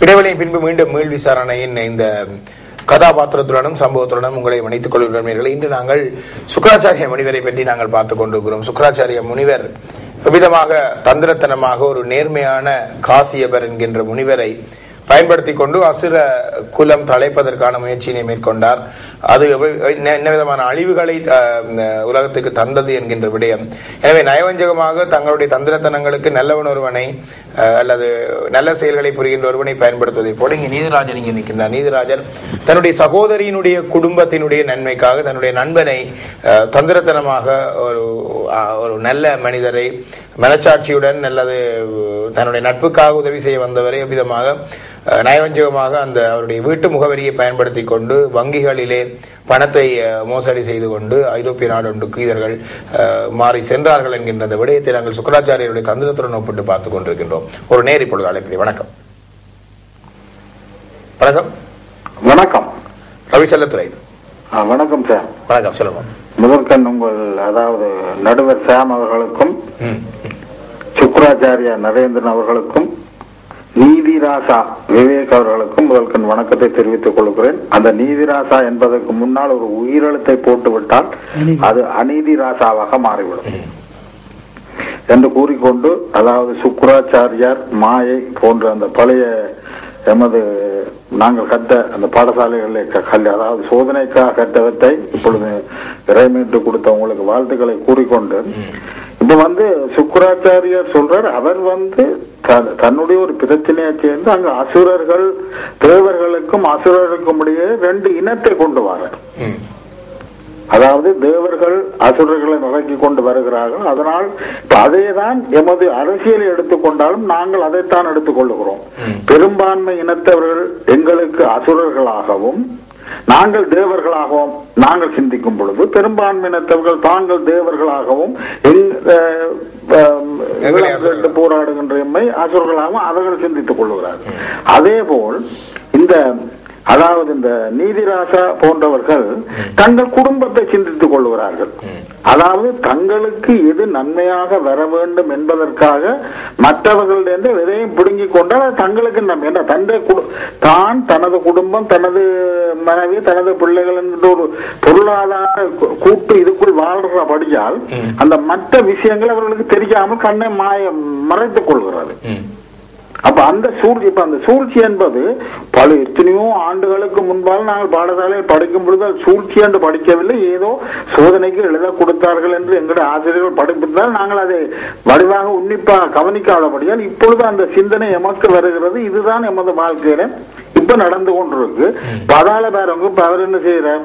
இடைவெளியின் பின்பு மீண்டும் மீள் விசாரணையின் இந்த கதாபாத்திரத்துடனும் சம்பவத்துடனும் உங்களை இணைத்துக் கொள்கிறீர்கள் இன்று நாங்கள் சுக்கராச்சாரிய முனிவரை பற்றி நாங்கள் பார்த்துக் கொண்டிருக்கிறோம். சுக்கராச்சாரிய முனிவர் விதமாக தந்திரத்தனமாக ஒரு நேர்மையான காசியபர் என்கின்ற முனிவரை பயன்படுத்தி கொண்டு அசுர குலம் தழைப்பதற்கான முயற்சியினை மேற்கொண்டார். அது என்ன என்ன விதமான அழிவுகளை உலகத்துக்கு தந்தது என்கின்ற விடயம். எனவே நயவஞ்சகமாக தங்களுடைய தந்திரத்தனங்களுக்கு நல்லவன் ஒருவனை அல்லது நல்ல செயல்களை புரிகின்ற ஒருவனை பயன்படுத்துவதை போல இங்கே நீதிராஜன் இங்கே நிற்கின்றார். நீதிராஜன் தன்னுடைய சகோதரியினுடைய குடும்பத்தினுடைய நன்மைக்காக தன்னுடைய நண்பனை தந்திரத்தனமாக ஒரு ஒரு நல்ல மனிதரை மனச்சாட்சியுடன் அல்லது தன்னுடைய நட்புக்காக உதவி செய்ய வந்தவரை விதமாக நயவஞ்சகமாக அந்த அவருடைய வீட்டு முகவரியை பயன்படுத்தி கொண்டு வங்கிகளிலே பணத்தை மோசடி செய்து கொண்டு ஐரோப்பிய நாடொன்றுக்கு இவர்கள் மாறி சென்றார்கள் என்கின்ற அந்த விடயத்தை நாங்கள் சுக்கராச்சாரியருடைய தந்திரத்துடன் ஒப்பிட்டு பார்த்துக் கொண்டிருக்கின்றோம். ஒரு நேர் இப்பொழுது அழைப்பிலே. வணக்கம். வணக்கம். வணக்கம். ரவி செல்லத்துறை வணக்கம் சார். வணக்கம் சொல்லுங்க. முதற்கண் உங்கள் அதாவது நடுவர் சாம் அவர்களுக்கும் ம் சுக்ராச்சாரியா நரேந்திரன் அவர்களுக்கும் நீதிராசா விவேக் அவர்களுக்கும் முதற்கண் வணக்கத்தை தெரிவித்துக் கொள்கிறேன். அந்த நீதிராசா என்பதற்கு முன்னால் ஒரு உயிரெழுத்தை போட்டுவிட்டால் அது அநீதி ராசாவாக மாறிவிடும். என்று கூறிக்கொண்டு அதாவது சுக்ராச்சாரியார் மாயை போன்ற அந்த பழைய எமது நாங்கள் கற்ற அந்த பாடசாலைகளில் கல்வி அதாவது சோதனைக்காக கற்றவற்றை இப்பொழுது இறைமீட்டு கொடுத்த உங்களுக்கு வாழ்த்துக்களை கூறிக்கொண்டு இப்ப வந்து சுக்கராச்சாரியார் சொல்றார் அவர் வந்து தன்னுடைய ஒரு பிரச்சனையை சேர்ந்து அங்க அசுரர்கள் தேவர்களுக்கும் அசுரர்களுக்கும் இடையே ரெண்டு இனத்தை கொண்டு வரார். ம். அதாவது தேவர்கள் அசுரர்களை நுழைக்கி கொண்டு வருகிறார்கள். அதனால் இப்ப அதேதான் எமது அரசியலை எடுத்துக்கொண்டாலும் நாங்கள் அதைத்தான் எடுத்துக்கொள்ளுகிறோம் பெரும்பான்மை இனத்தவர்கள் எங்களுக்கு அசுரர்களாகவும் நாங்கள் தேவர்களாகவும் நாங்கள் சிந்திக்கும் பொழுது பெரும்பான்மை இனத்தவர்கள் தாங்கள் தேவர்களாகவும் போராடுகின்ற எம்மை அசுரர்களாகவும் அவர்கள் சிந்தித்துக் கொள்கிறார்கள் அதே போல் இந்த அதாவது இந்த நீதிராசா போன்றவர்கள் தங்கள் குடும்பத்தை சிந்தித்துக் கொள்கிறார்கள் அதாவது தங்களுக்கு எது நன்மையாக வர வேண்டும் என்பதற்காக மற்றவர்களிடம் எதையும் பிடுங்கிக் கொண்டால் அது தங்களுக்கு நன்மை. என்ன தந்தை தான் தனது குடும்பம் தனது மனைவி தனது பிள்ளைகள் என்கின்ற ஒரு பொருளாதார கூட்டு இதுக்குள் வாழ்றபடியால் அந்த மற்ற விஷயங்கள் அவர்களுக்கு தெரியாமல் கண்ணை மாய மறைத்துக் கொள்கிறது. ம். அப்ப அந்த சூழ்ச்சி இப்ப அந்த சூழ்ச்சி என்பது பல எத்தனையோ ஆண்டுகளுக்கு முன்பாக நாங்கள் பாடசாலையில் படிக்கும் பொழுது அது சூழ்ச்சி என்று படிக்கவில்லை. ஏதோ சோதனைக்கு எழுத கொடுத்தார்கள் என்று எங்களுடைய ஆசிரியர்கள் படிப்பித்தால் நாங்கள் அதை வடிவாக உன்னிப்பாக கவனிக்காதபடியால் இப்பொழுது அந்த சிந்தனை எமக்கு வருகிறது. இதுதான் எமது வாழ்க்கையில இப்ப நடந்து கொண்டிருக்கு. பதால பேரவங்க இப்ப அவர் என்ன செய்யறார்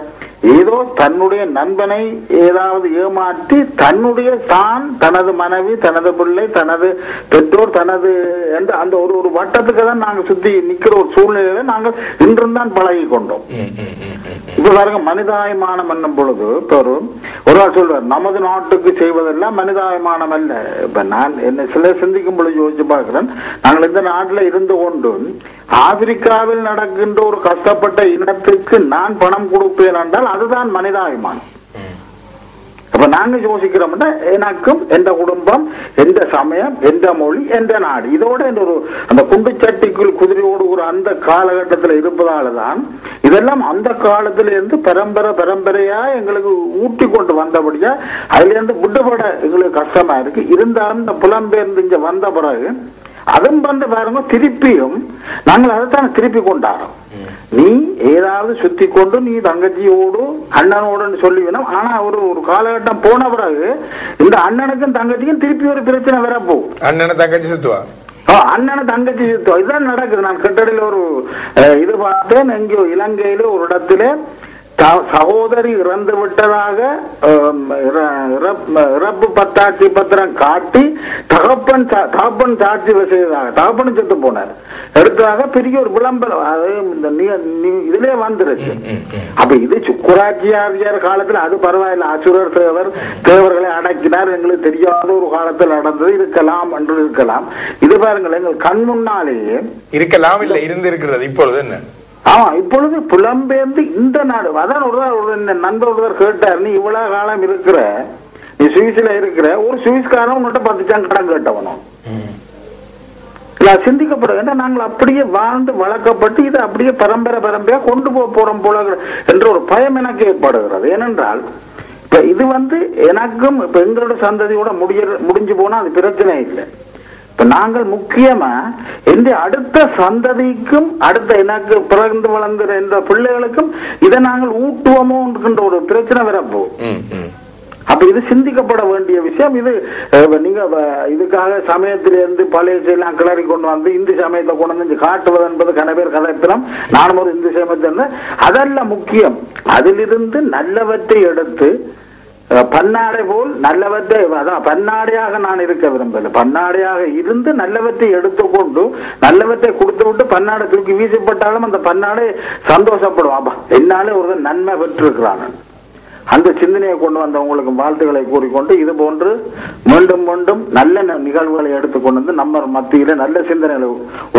ஏதோ தன்னுடைய நண்பனை ஏதாவது ஏமாற்றி தன்னுடைய தான் தனது மனைவி தனது பிள்ளை தனது பெற்றோர் தனது என்ற அந்த ஒரு ஒரு வட்டத்துக்கு தான் நாங்க சுத்தி நிக்கிற ஒரு சூழ்நிலையில நாங்கள் இன்றும் தான் பழகி கொண்டோம். இப்ப பாருங்க மனிதாயமானம் என்னும் பொழுது இப்ப ஒரு ஒரு ஆள் சொல்றார் நமது நாட்டுக்கு செய்வதெல்லாம் மனிதாயமானம் அல்ல. இப்ப நான் என்ன சில சிந்திக்கும் பொழுது யோசிச்சு பார்க்கிறேன் நாங்கள் இந்த நாட்டுல இருந்து கொண்டு ஆப்பிரிக்காவில் நடக்கின்ற ஒரு கஷ்டப்பட்ட இனத்துக்கு நான் பணம் கொடுப்பேன் என்றால் அதுதான் மனிதாபிமானம். அப்ப நாங்க யோசிக்கிறோம்னா எனக்கும் எந்த குடும்பம் எந்த சமயம் எந்த மொழி எந்த நாடு. இதோட இந்த ஒரு அந்த குண்டுச்சட்டிக்குள் குதிரை ஓடுகிற அந்த காலகட்டத்தில் இருப்பதால தான் இதெல்லாம் அந்த காலத்துல இருந்து பரம்பரை பரம்பரையா எங்களுக்கு ஊட்டி கொண்டு வந்தபடியா அதுல இருந்து விடுபட எங்களுக்கு கஷ்டமா இருக்கு. இருந்தாலும் இந்த புலம்பெயர்ந்து இங்க வந்த பிறகு அதன் வந்து பாருங்க திருப்பியும் நாங்கள் அதைத்தான் திருப்பி கொண்டாடுறோம். நீ ஏதாவது சுத்தி கொண்டு நீ தங்கச்சியோடு அண்ணனோடு சொல்லிவிடும் ஆனா ஒரு ஒரு காலகட்டம் போன பிறகு இந்த அண்ணனுக்கும் தங்கச்சிக்கும் திருப்பி ஒரு பிரச்சனை வரப்போகுது அண்ணனை தங்கச்சி சுத்துவா? அண்ணனை தங்கச்சி யுத்தம் இதுதான் நடக்குது. நான் கட்டடியில் ஒரு இது பார்த்தேன். எங்கேயோ இலங்கையில ஒரு இடத்துல சகோதரி இறந்து விட்டதாக இறப்பு பத்தாட்சி பத்திரம் காட்டி தகப்பன் தகப்பன் சாட்சி செய்ததாக தகப்பன் செத்து போனார். எடுத்ததாக பெரிய ஒரு விளம்பரம். அது இந்த இதுலயே வந்துருச்சு. அப்ப இது சுக்குராட்சியாரியார் காலத்துல அது பரவாயில்ல. அசுரர் தேவர் தேவர்களை அடக்கினார். எங்களுக்கு தெரியாத ஒரு காலத்தில் நடந்தது. இருக்கலாம் என்று இருக்கலாம். இது பாருங்கள் எங்கள் கண் முன்னாலேயே இருக்கலாம் இல்ல இருந்து இருக்கிறது இப்பொழுது என்ன? ஆமா இப்பொழுது புலம்பெயர்ந்து இந்த நாடு அதான் ஒருவர் நண்பர் ஒருவர் கேட்டார் நீ இவ்வளவு காலம் இருக்கிற நீ சுவிஸ்ல இருக்கிற ஒரு சுவிஸ்காரன் உன்கிட்ட பத்து கடன் கேட்டவனும் நான் சிந்திக்கப்படும் நாங்கள் அப்படியே வாழ்ந்து வளர்க்கப்பட்டு இதை அப்படியே பரம்பரை பரம்பரையா கொண்டு போக போறோம் போல என்ற ஒரு பயம் எனக்கு ஏற்படுகிறது. ஏனென்றால் இப்ப இது வந்து எனக்கும் இப்ப எங்களோட சந்ததியோட முடிய முடிஞ்சு போனா அது பிரச்சனை இல்லை. இப்ப நாங்கள் முக்கியமா எந்த அடுத்த சந்ததிக்கும் அடுத்த எனக்கு பிறந்து வளர்ந்த இந்த பிள்ளைகளுக்கும் இதை நாங்கள் ஊட்டுவோமோ என்கின்ற ஒரு பிரச்சனை வரப்போகுது ம், ம். அப்ப இது சிந்திக்கப்பட வேண்டிய விஷயம். இது நீங்க இதுக்காக சமயத்திலிருந்து பழைய எல்லாம் கிளறி கொண்டு வந்து இந்து சமயத்தை கொண்டு வந்து காட்டுவது என்பது கன பேர் கதைப்பினம். நானும் ஒரு இந்து சமயத்தை அதல்ல முக்கியம் அதிலிருந்து நல்லவற்றை எடுத்து பன்னாடை போல் நல்லவற்றை அதான் பன்னாடையாக நான் இருக்க விரும்பல. பன்னாடையாக இருந்து நல்லவற்றை எடுத்துக்கொண்டு நல்லவற்றை கொடுத்து விட்டு பன்னாடை தூக்கி வீசப்பட்டாலும் அந்த பன்னாடை சந்தோஷப்படும் அப்பா என்னாலே ஒரு நன்மை பெற்றிருக்கிறான். அந்த சிந்தனையை கொண்டு வந்தவங்களுக்கு வாழ்த்துக்களை கூறிக்கொண்டு இது போன்று மீண்டும் மீண்டும் நல்ல நிகழ்வுகளை எடுத்துக்கொண்டு வந்து நம்ம மத்தியில நல்ல சிந்தனைகளை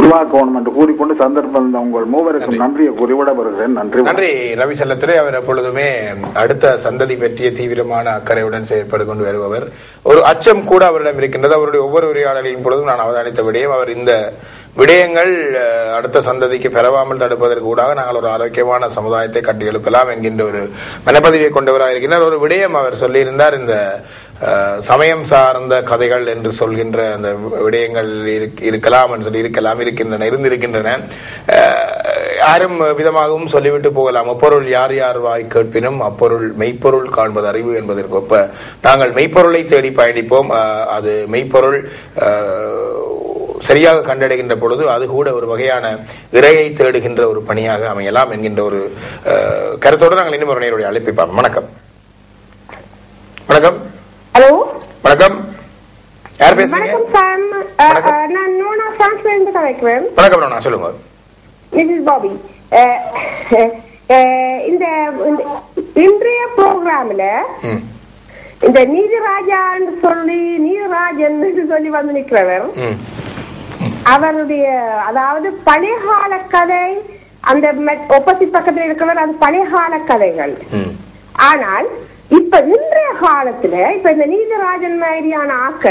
உருவாக்கணும் என்று கூறிக்கொண்டு சந்தர்ப்பம் உங்கள் மூவருக்கும் நன்றியை கூறி விடப்படுகிறேன் நன்றி. நன்றி. ரவி செல்லத்துறை அவர் எப்பொழுதுமே அடுத்த சந்ததி பற்றிய தீவிரமான அக்கறையுடன் செயற்பட்டு கொண்டு வருபவர். ஒரு அச்சம் கூட அவரிடம் இருக்கின்றது. அவருடைய ஒவ்வொரு உரையாடலின் பொழுதும் நான் அவதானித்த விடயம் அவர் இந்த விடயங்கள் அடுத்த சந்ததிக்கு பெறவாமல் தடுப்பதற்கு கூடாக நாங்கள் ஒரு ஆரோக்கியமான சமுதாயத்தை கட்டி எழுப்பலாம் என்கின்ற ஒரு மனப்பதிவை கொண்டவராக இருக்கின்றார் ஒரு விடயம் அவர் சொல்லியிருந்தார் இந்த சமயம் சார்ந்த கதைகள் என்று சொல்கின்ற அந்த விடயங்கள் இருக்- இருக்கலாம் என்று சொல்லி இருக்கலாம் இருக்கின்றன இருந்திருக்கின்றன. யாரும் விதமாகவும் சொல்லிவிட்டு போகலாம். அப்பொருள் யார் யார் வாய் கேட்பினும் அப்பொருள் மெய்ப்பொருள் காண்பது அறிவு என்பதற்கு ஒப்ப நாங்கள் மெய்ப்பொருளை தேடி பயணிப்போம். அது மெய்ப்பொருள் சரியாக கண்டடைகின்ற பொழுது அது கூட ஒரு வகையான இறையை தேடுகின்ற ஒரு பணியாக அமையலாம் என்கின்ற ஒரு கருத்தோடு நாங்கள் இன்னும் ஒரு நேருடைய அழைப்பை பார்ப்போம். வணக்கம். வணக்கம். ஹலோ. வணக்கம். யார் பேசுறீங்க? வணக்கம். நான் சொல்லுங்க. மிஸ்ஸஸ் பாபி இந்த இந்த- இன்றைய ப்ரோக்ராம்ல இந்த நீதிராஜான்னு சொல்லி நீதிராஜன் சொல்லி வந்து நிக்கிறவர் அவருடைய அதாவது பழைய கால கதை அந்த ஒப்போசிட் பக்கத்துல இருக்கிறவர் அது பழைய கால கதைகள் ஆனால் இப்ப இன்றைய காலத்துல இப்ப இந்த நீதிராஜன் மாதிரியான ஆட்கள்